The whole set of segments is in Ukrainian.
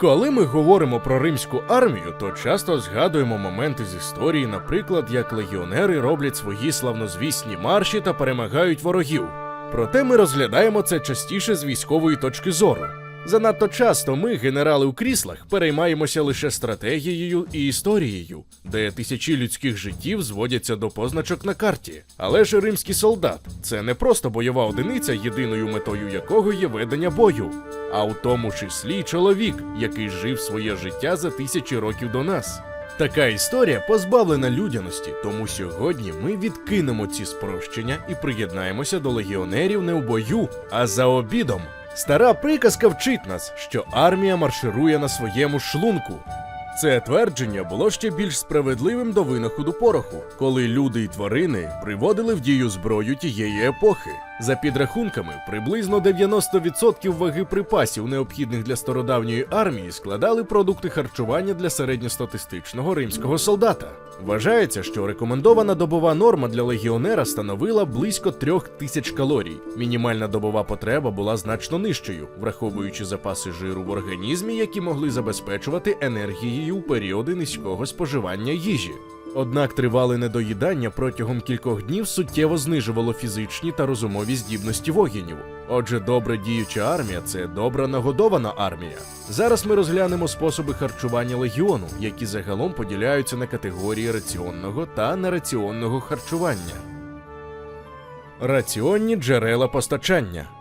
Коли ми говоримо про римську армію, то часто згадуємо моменти з історії, наприклад, як легіонери роблять свої славнозвісні марші та перемагають ворогів. Проте ми розглядаємо це частіше з військової точки зору. Занадто часто ми, генерали у кріслах, переймаємося лише стратегією і історією, де тисячі людських життів зводяться до позначок на карті. Але ж римський солдат це не просто бойова одиниця, єдиною метою якого є ведення бою, а у тому числі чоловік, який жив своє життя за тисячі років до нас. Така історія позбавлена людяності, тому сьогодні ми відкинемо ці спрощення і приєднаємося до легіонерів не в бою, а за обідом. Стара приказка вчить нас, що армія марширує на своєму шлунку. Це твердження було ще більш справедливим до винаходу пороху, коли люди й тварини приводили в дію зброю тієї епохи. За підрахунками, приблизно 90% ваги припасів, необхідних для стародавньої армії, складали продукти харчування для середньостатистичного римського солдата. Вважається, що рекомендована добова норма для легіонера становила близько трьох тисяч калорій. Мінімальна добова потреба була значно нижчою, враховуючи запаси жиру в організмі, які могли забезпечувати енергією у періоди низького споживання їжі. Однак тривале недоїдання протягом кількох днів суттєво знижувало фізичні та розумові здібності воїнів. Отже, добре діюча армія це добра нагодована армія. Зараз ми розглянемо способи харчування легіону, які загалом поділяються на категорії раціонного та нераціонного харчування. Раціонні джерела постачання.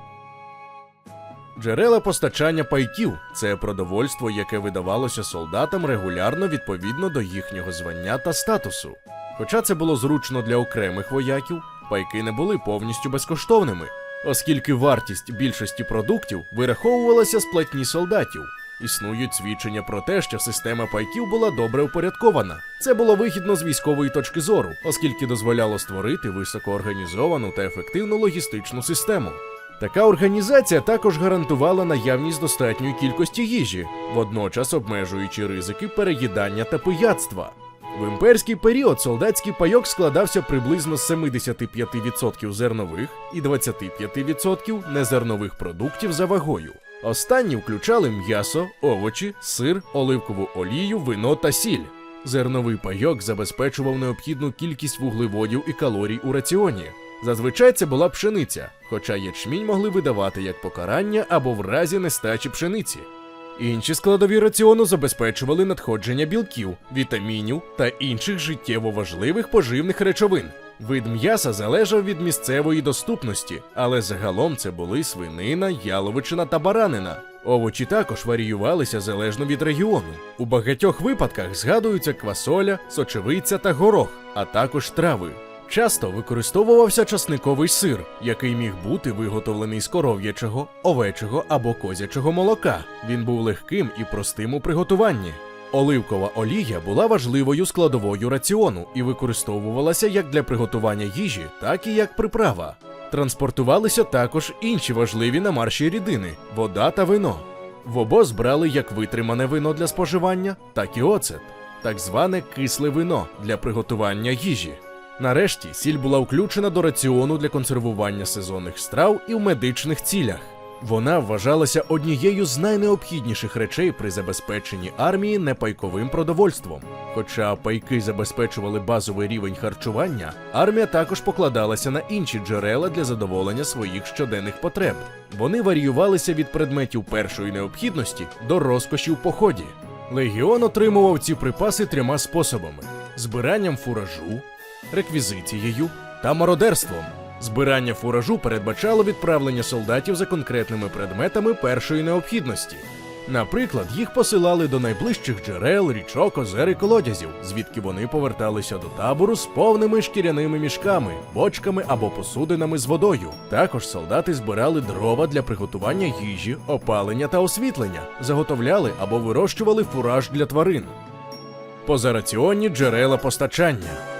Джерела постачання пайків це продовольство, яке видавалося солдатам регулярно відповідно до їхнього звання та статусу. Хоча це було зручно для окремих вояків, пайки не були повністю безкоштовними, оскільки вартість більшості продуктів вираховувалася з платні солдатів. Існують свідчення про те, що система пайків була добре упорядкована. Це було вигідно з військової точки зору, оскільки дозволяло створити високоорганізовану та ефективну логістичну систему. Така організація також гарантувала наявність достатньої кількості їжі, водночас обмежуючи ризики переїдання та пияцтва. В імперський період солдатський пайок складався приблизно з 75% зернових і 25% незернових продуктів за вагою. Останні включали м'ясо, овочі, сир, оливкову олію, вино та сіль. Зерновий пайок забезпечував необхідну кількість вуглеводів і калорій у раціоні. Зазвичай це була пшениця, хоча ячмінь могли видавати як покарання або в разі нестачі пшениці. Інші складові раціону забезпечували надходження білків, вітамінів та інших життєво важливих поживних речовин. Вид м'яса залежав від місцевої доступності, але загалом це були свинина, яловичина та баранина. Овочі також варіювалися залежно від регіону. У багатьох випадках згадуються квасоля, сочевиця та горох, а також трави. Часто використовувався часниковий сир, який міг бути виготовлений з коров'ячого, овечого або козячого молока. Він був легким і простим у приготуванні. Оливкова олія була важливою складовою раціону і використовувалася як для приготування їжі, так і як приправа. Транспортувалися також інші важливі на марші рідини вода та вино. В обоз брали як витримане вино для споживання, так і оцет, так зване кисле вино для приготування їжі. Нарешті сіль була включена до раціону для консервування сезонних страв і в медичних цілях. Вона вважалася однією з найнеобхідніших речей при забезпеченні армії непайковим продовольством. Хоча пайки забезпечували базовий рівень харчування, армія також покладалася на інші джерела для задоволення своїх щоденних потреб. Вони варіювалися від предметів першої необхідності до розкоші в поході. Легіон отримував ці припаси трьома способами: збиранням фуражу, реквізицією та мародерством. Збирання фуражу передбачало відправлення солдатів за конкретними предметами першої необхідності. Наприклад, їх посилали до найближчих джерел, річок, озер і колодязів, звідки вони поверталися до табору з повними шкіряними мішками, бочками або посудинами з водою. Також солдати збирали дрова для приготування їжі, опалення та освітлення, заготовляли або вирощували фураж для тварин. Позараціонні джерела постачання.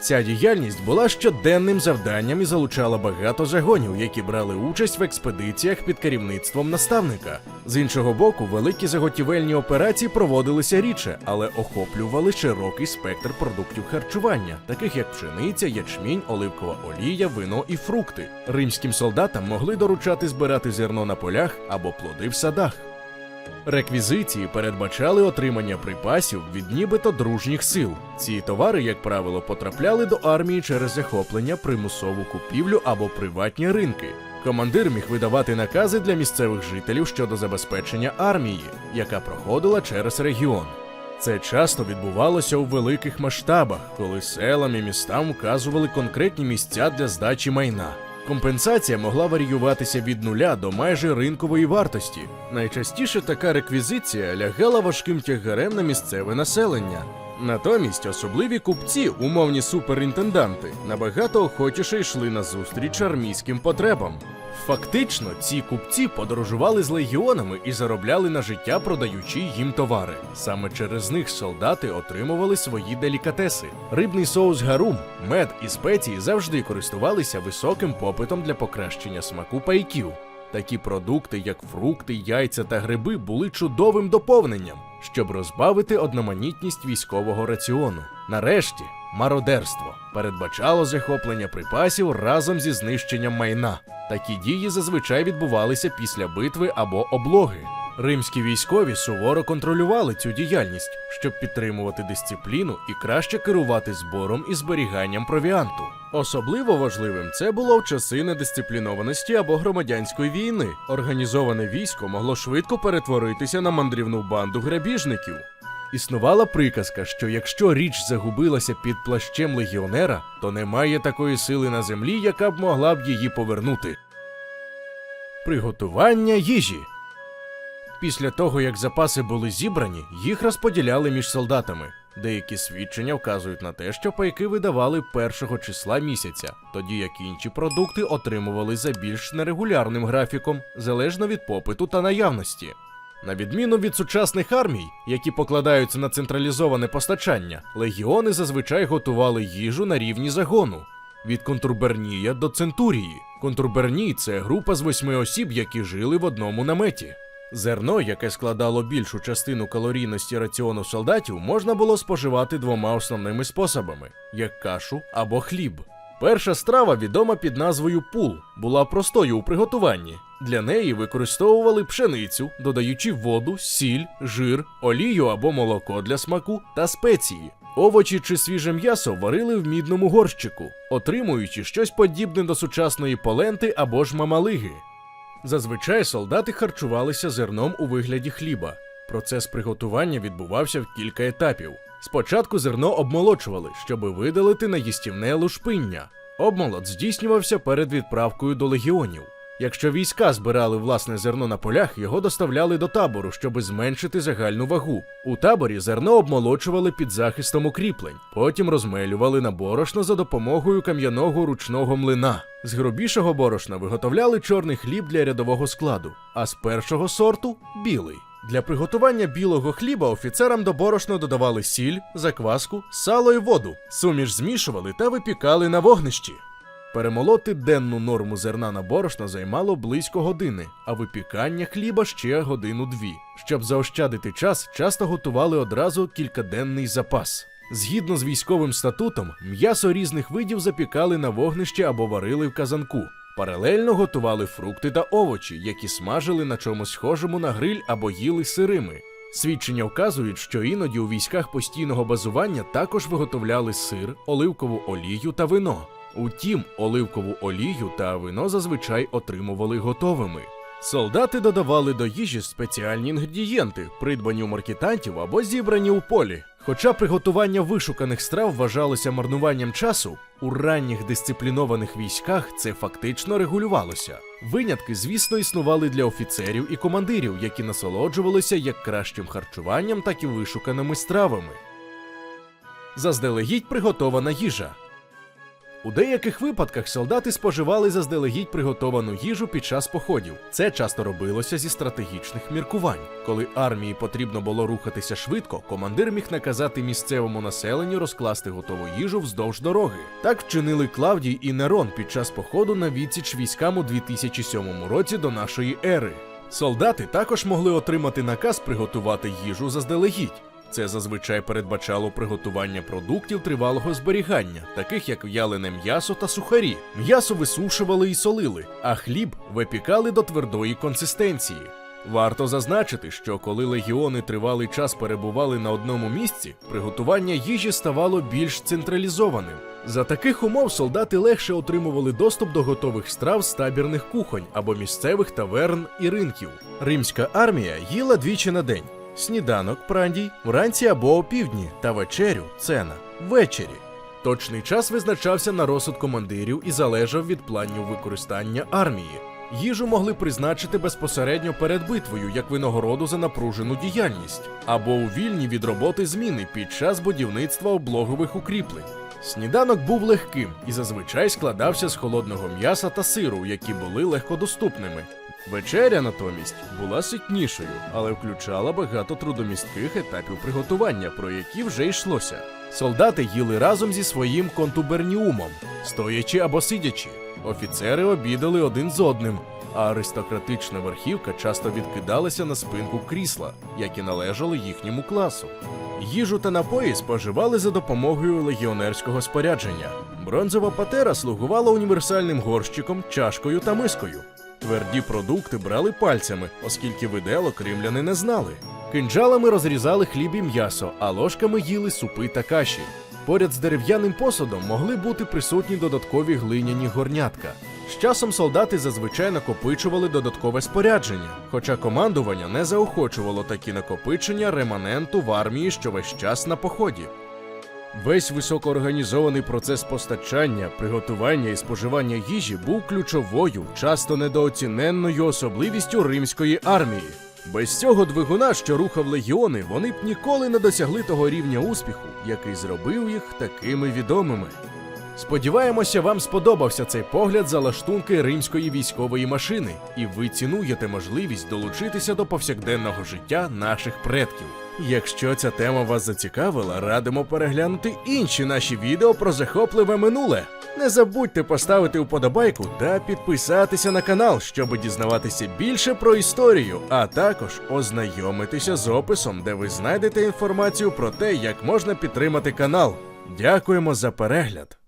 Ця діяльність була щоденним завданням і залучала багато загонів, які брали участь в експедиціях під керівництвом наставника. З іншого боку, великі заготівельні операції проводилися рідше, але охоплювали широкий спектр продуктів харчування, таких як пшениця, ячмінь, оливкова олія, вино і фрукти. Римським солдатам могли доручати збирати зерно на полях або плоди в садах. Реквізиції передбачали отримання припасів від нібито дружніх сил. Ці товари, як правило, потрапляли до армії через захоплення, примусову купівлю або приватні ринки. Командир міг видавати накази для місцевих жителів щодо забезпечення армії, яка проходила через регіон. Це часто відбувалося у великих масштабах, коли селам і містам вказували конкретні місця для здачі майна. Компенсація могла варіюватися від нуля до майже ринкової вартості. Найчастіше така реквізиція лягала важким тягарем на місцеве населення. Натомість особливі купці, умовні суперінтенданти, набагато охочіше йшли на зустріч армійським потребам. Фактично, ці купці подорожували з легіонами і заробляли на життя, продаючи їм товари. Саме через них солдати отримували свої делікатеси. Рибний соус гарум, мед і спеції завжди користувалися високим попитом для покращення смаку пайків. Такі продукти, як фрукти, яйця та гриби, були чудовим доповненням, щоб розбавити одноманітність військового раціону. Нарешті, мародерство передбачало захоплення припасів разом зі знищенням майна. Такі дії зазвичай відбувалися після битви або облоги. Римські військові суворо контролювали цю діяльність, щоб підтримувати дисципліну і краще керувати збором і зберіганням провіанту. Особливо важливим це було в часи недисциплінованості або громадянської війни. Організоване військо могло швидко перетворитися на мандрівну банду грабіжників. Існувала приказка, що якщо річ загубилася під плащем легіонера, то немає такої сили на землі, яка б могла б її повернути. Приготування їжі. Після того, як запаси були зібрані, їх розподіляли між солдатами. Деякі свідчення вказують на те, що пайки видавали першого числа місяця, тоді як інші продукти отримували за більш нерегулярним графіком, залежно від попиту та наявності. На відміну від сучасних армій, які покладаються на централізоване постачання, легіони зазвичай готували їжу на рівні загону від контрбернія до центурії. Контрберній це група з восьми осіб, які жили в одному наметі. Зерно, яке складало більшу частину калорійності раціону солдатів, можна було споживати двома основними способами: як кашу або хліб. Перша страва, відома під назвою пул, була простою у приготуванні. Для неї використовували пшеницю, додаючи воду, сіль, жир, олію або молоко для смаку та спеції. Овочі чи свіже м'ясо варили в мідному горщику, отримуючи щось подібне до сучасної поленти або ж мамалиги. Зазвичай солдати харчувалися зерном у вигляді хліба. Процес приготування відбувався в кілька етапів. Спочатку зерно обмолочували, щоб видалити наїстівне лушпиння. Обмолот здійснювався перед відправкою до легіонів. Якщо війська збирали власне зерно на полях, його доставляли до табору, щоб зменшити загальну вагу. У таборі зерно обмолочували під захистом укріплень, потім розмелювали на борошно за допомогою кам'яного ручного млина. З грубішого борошна виготовляли чорний хліб для рядового складу, а з першого сорту білий. Для приготування білого хліба офіцерам до борошна додавали сіль, закваску, сало і воду. Суміш змішували та випікали на вогнищі. Перемолоти денну норму зерна на борошно займало близько години, а випікання хліба ще годину-дві. Щоб заощадити час, часто готували одразу кількаденний запас. Згідно з військовим статутом, м'ясо різних видів запікали на вогнищі або варили в казанку. Паралельно готували фрукти та овочі, які смажили на чомусь схожому на гриль або їли сирими. Свідчення вказують, що іноді у військах постійного базування також виготовляли сир, оливкову олію та вино. Утім, оливкову олію та вино зазвичай отримували готовими. Солдати додавали до їжі спеціальні інгредієнти, придбані у маркетантів або зібрані у полі. Хоча приготування вишуканих страв вважалося марнуванням часу, у ранніх дисциплінованих військах це фактично регулювалося. Винятки, звісно, існували для офіцерів і командирів, які насолоджувалися як кращим харчуванням, так і вишуканими стравами. Заздалегідь приготована їжа. У деяких випадках солдати споживали заздалегідь приготовану їжу під час походів. Це часто робилося зі стратегічних міркувань. Коли армії потрібно було рухатися швидко, командир міг наказати місцевому населенню розкласти готову їжу вздовж дороги. Так вчинили Клавдій і Нерон під час походу на відсіч військам у 2007 році до нашої ери. Солдати також могли отримати наказ приготувати їжу заздалегідь. Це зазвичай передбачало приготування продуктів тривалого зберігання, таких як в'ялене м'ясо та сухарі. М'ясо висушували і солили, а хліб випікали до твердої консистенції. Варто зазначити, що коли легіони тривалий час перебували на одному місці, приготування їжі ставало більш централізованим. За таких умов солдати легше отримували доступ до готових страв з табірних кухонь або місцевих таверн і ринків. Римська армія їла двічі на день: сніданок прандій, вранці або опівдні, та вечерю цена ввечері. Точний час визначався на розсуд командирів і залежав від планів використання армії. Їжу могли призначити безпосередньо перед битвою як винагороду за напружену діяльність, або у вільні від роботи зміни під час будівництва облогових укріплень. Сніданок був легким і зазвичай складався з холодного м'яса та сиру, які були легкодоступними. Вечеря натомість була ситнішою, але включала багато трудомістких етапів приготування, про які вже йшлося. Солдати їли разом зі своїм контуберніумом, стоячи або сидячи. Офіцери обідали один з одним, а аристократична верхівка часто відкидалася на спинку крісла, які належали їхньому класу. Їжу та напої споживали за допомогою легіонерського спорядження. Бронзова патера слугувала універсальним горщиком, чашкою та мискою. Тверді продукти брали пальцями, оскільки виделок римляни не знали. Кинджалами розрізали хліб і м'ясо, а ложками їли супи та каші. Поряд з дерев'яним посудом могли бути присутні додаткові глиняні горнятка. З часом солдати зазвичай накопичували додаткове спорядження, хоча командування не заохочувало такі накопичення реманенту в армії, що весь час на поході. Весь високоорганізований процес постачання, приготування і споживання їжі був ключовою, часто недооціненною особливістю римської армії. Без цього двигуна, що рухав легіони, вони б ніколи не досягли того рівня успіху, який зробив їх такими відомими. Сподіваємося, вам сподобався цей погляд за лаштунки римської військової машини, і ви цінуєте можливість долучитися до повсякденного життя наших предків. Якщо ця тема вас зацікавила, радимо переглянути інші наші відео про захопливе минуле. Не забудьте поставити вподобайку та підписатися на канал, щоб дізнаватися більше про історію, а також ознайомитися з описом, де ви знайдете інформацію про те, як можна підтримати канал. Дякуємо за перегляд!